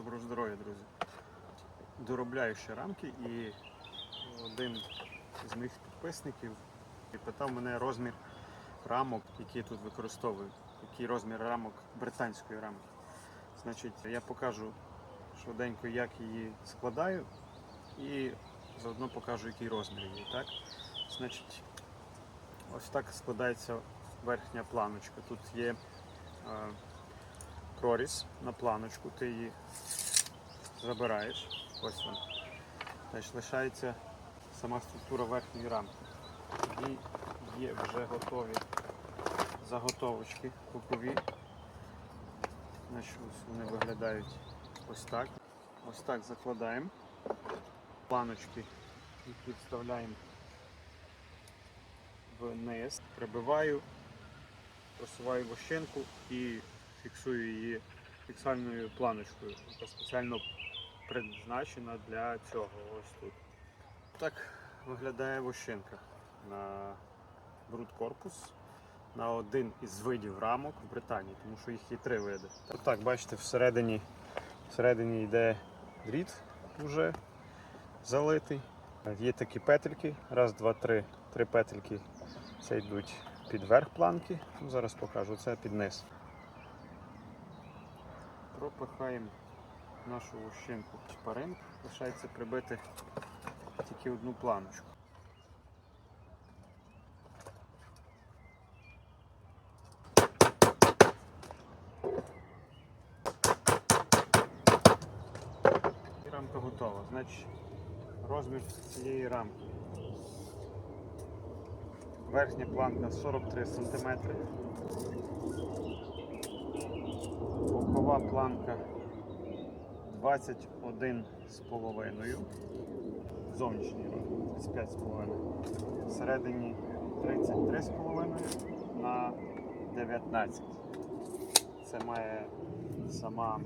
Доброго здоров'я, друзі. Доробляю ще рамки і один з моїх підписників питав мене розмір рамок, які я тут використовую. Який розмір рамок британської рамки. Значить, я покажу швиденько, як її складаю, і заодно покажу, який розмір її. Так? Значить, ось так складається верхня планочка. Тут є е, проріз на планочку, ти її забираєш. Ось вона. Значить, лишається сама структура верхньої рамки. І є вже готові заготовочки бокові. Значить, ось вони виглядають ось так. Ось так закладаємо. Планочки їх відставляємо вниз, прибиваю, просуваю вощинку і фіксую її фіксальною планочкою, яка спеціально призначена для цього. Ось тут. Так виглядає вощинка на бруд корпус на один із видів рамок в Британії, тому що їх є три види. Так, бачите, всередині, всередині йде дріт вже залитий. Є такі петельки. Раз, два, три. Три петельки. Це йдуть під верх планки. Ну, зараз покажу, це під низ. Пропихаємо нашу вощинку в. Лишається прибити тільки одну планочку. Рамка готова. Значить, розмір цієї рамки. Верхня планка 43 см. Бокова планка 21 з. Зовнішній розмір 35,5. Всередині 33,5 на 19. Це має сама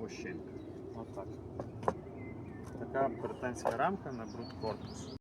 вощинка. Отак. Така британська рамка на бруд корпус.